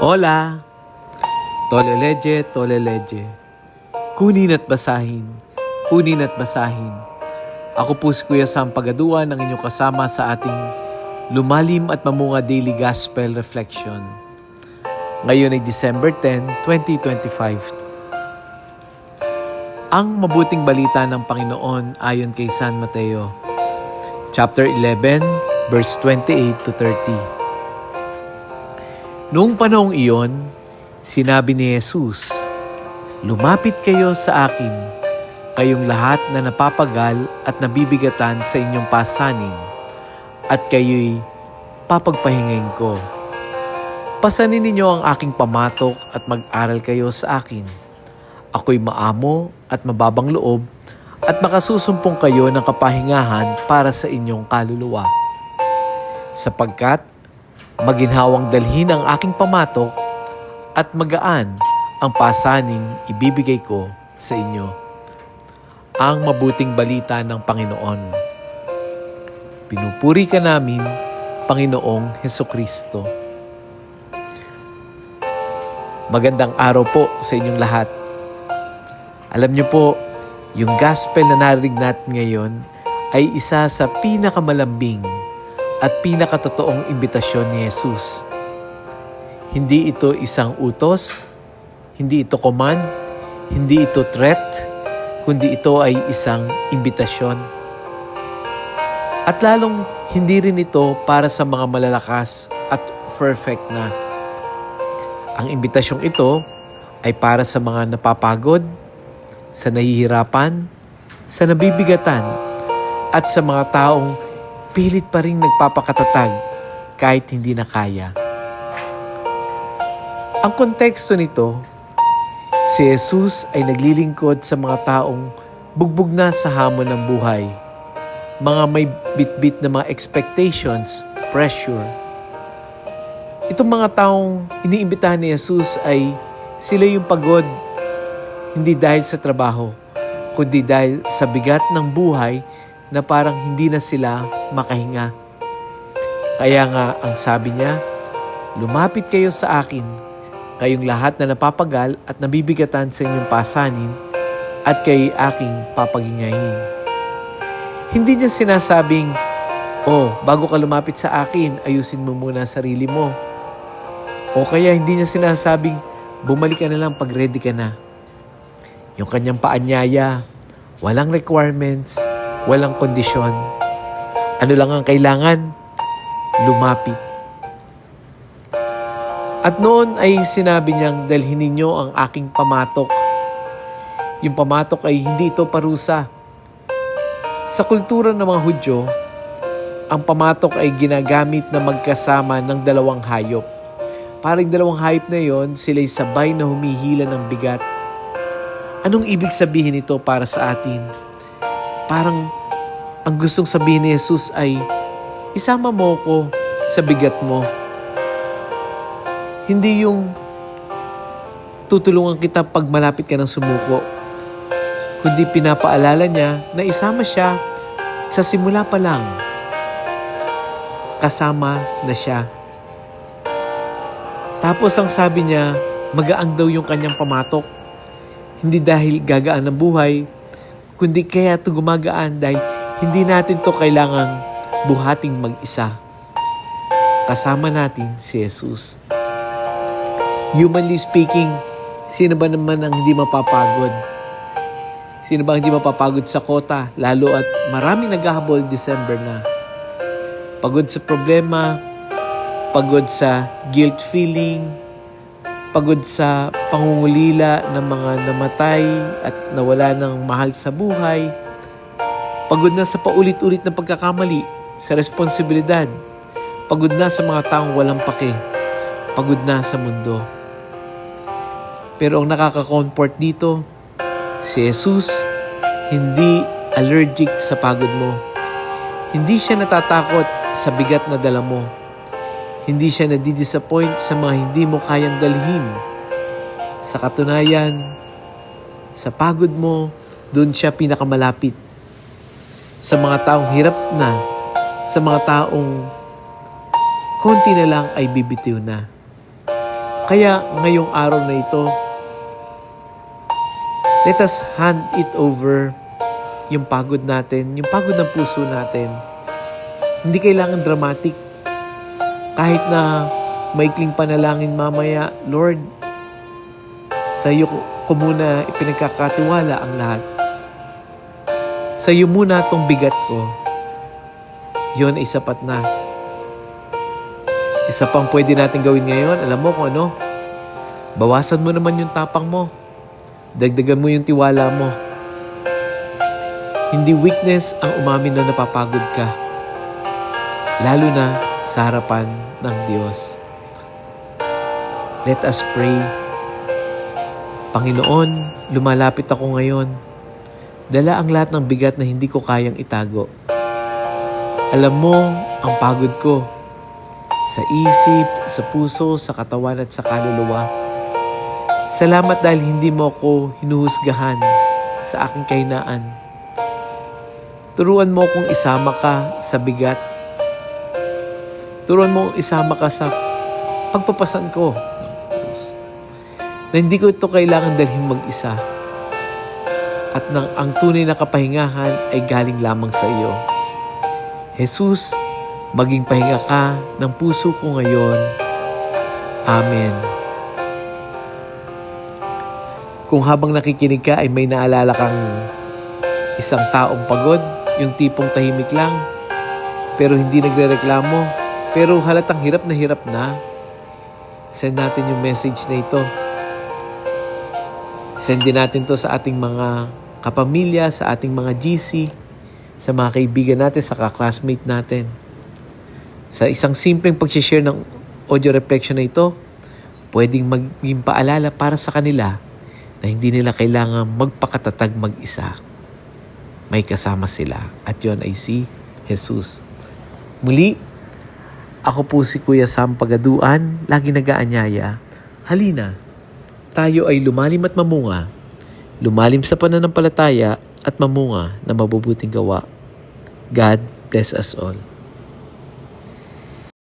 Hola! Toleleje, toleleje. Kunin at basahin. Kunin at basahin. Ako po si Kuya Sam Pagaduan, ang inyong kasama sa ating Lumalim at Mamunga Daily Gospel Reflection. Ngayon ay December 10, 2025. Ang mabuting balita ng Panginoon ayon kay San Mateo, chapter 11, verse 28 to 30. Noong panahong iyon, sinabi ni Jesus, Lumapit kayo sa akin, kayong lahat na napapagal at nabibigatan sa inyong pasanin, at kayo'y papagpahingain ko. Pasanin ninyo ang aking pamatok at mag-aral kayo sa akin. Ako'y maamo at mababang loob at makasusumpong kayo ng kapahingahan para sa inyong kaluluwa. Sapagkat maginhawang dalhin ang aking pamatok at magaan ang pasaning ibibigay ko sa inyo. Ang mabuting balita ng Panginoon. Pinupuri ka namin, Panginoong Heso Kristo. Magandang araw po sa inyong lahat. Alam niyo po, yung gospel na narinig natin ngayon ay isa sa pinakamalambing at pinakatotoong imbitasyon ni Jesus. Hindi ito isang utos, hindi ito command, hindi ito threat, kundi ito ay isang imbitasyon. At lalong hindi rin ito para sa mga malalakas at perfect na. Ang imbitasyong ito ay para sa mga napapagod, sa nahihirapan, sa nabibigatan, at sa mga taong pilit pa rin nagpapakatatag kahit hindi na kaya. Ang konteksto nito, si Jesus ay naglilingkod sa mga taong bugbog na sa hamon ng buhay. Mga may bitbit na mga expectations, pressure. Itong mga taong iniimbitahan ni Jesus ay sila yung pagod, hindi dahil sa trabaho, kundi dahil sa bigat ng buhay na parang hindi na sila makahinga. Kaya nga ang sabi niya, lumapit kayo sa akin, kayong lahat na napapagal at nabibigatan sa inyong pasanin, at kay aking papagingayin. Hindi niya sinasabing, Oh, bago ka lumapit sa akin, ayusin mo muna sarili mo. O kaya hindi niya sinasabing, bumalik ka na lang pag ready ka na. Yung kanyang paanyaya, walang requirements, walang kondisyon. Ano lang ang kailangan? Lumapit. At noon ay sinabi niyang dalhin ninyo ang aking pamatok. Yung pamatok ay hindi ito parusa. Sa kultura ng mga Hudyo, ang pamatok ay ginagamit na magkasama ng dalawang hayop. Parang dalawang hayop na yon, sila'y sabay na humihila ng bigat. Anong ibig sabihin ito para sa atin? Parang ang gustong sabihin ni Jesus ay, isama mo ko sa bigat mo. Hindi yung tutulungan kita pag malapit ka ng sumuko, kundi pinapaalala niya na isama siya sa simula pa lang. Kasama na siya. Tapos ang sabi niya, magaang daw yung kanyang pamatok. Hindi dahil gagaan ang buhay, kundi kaya ito gumagaan dahil hindi natin to kailangang buhating mag-isa. Kasama natin si Jesus. Humanly speaking, sino ba naman ang hindi mapapagod? Sino ba ang hindi mapapagod sa kota? Lalo at maraming naghahabol December na. Pagod sa problema, pagod sa guilt feeling, pagod sa pangungulila ng mga namatay at nawala ng mahal sa buhay, pagod na sa paulit-ulit na pagkakamali, sa responsibilidad, pagod na sa mga taong walang pake, pagod na sa mundo. Pero ang nakaka-comfort dito, si Jesus hindi allergic sa pagod mo. Hindi siya natatakot sa bigat na dala mo. Hindi siya nadidisappoint sa mga hindi mo kayang dalhin. Sa katunayan, sa pagod mo, doon siya pinakamalapit. Sa mga taong hirap na, sa mga taong konti na lang ay bibitiw na. Kaya ngayong araw na ito, let us hand it over yung pagod natin, yung pagod ng puso natin. Hindi kailangan dramatic. Kahit na maikling panalangin mamaya, Lord, sa iyo ko, muna ipinagkakatiwala ang lahat. Sa iyo muna tong bigat ko. Yon ay sapat na. Isa pang pwede natin gawin ngayon, alam mo kung ano? Bawasan mo naman yung tapang mo. Dagdagan mo yung tiwala mo. Hindi weakness ang umamin na napapagod ka. Lalo na sa harapan ng Diyos. Let us pray. Panginoon, lumalapit ako ngayon. Dala ang lahat ng bigat na hindi ko kayang itago. Alam mo ang pagod ko sa isip, sa puso, sa katawan at sa kaluluwa. Salamat dahil hindi mo ako hinuhusgahan sa aking kahinaan. Turuan mo akong isama ka sa bigat. Turuan mo isama ka sa pagpapasan ko. Na hindi ko ito kailangan dalhin mag-isa. At nang ang tunay na kapahingahan ay galing lamang sa iyo. Jesus, maging pahinga ka ng puso ko ngayon. Amen. Kung habang nakikinig ka ay may naalala kang isang taong pagod, yung tipong tahimik lang, pero hindi nagre-reklamo, pero halatang hirap na hirap na, send natin yung message na ito. Send din natin to sa ating mga kapamilya, sa ating mga GC, sa mga kaibigan natin, sa kaklasmate natin. Sa isang simpleng pag-share ng audio reflection na ito, pwedeng maging paalala para sa kanila na hindi nila kailangan magpakatatag mag-isa. May kasama sila at yon ay si Jesus. Muli, ako po si Kuya Sam Pagaduan, lagi nag-aanyaya. Halina, tayo ay lumalim at mamunga. Lumalim sa pananampalataya at mamunga na mabubuting gawa. God bless us all.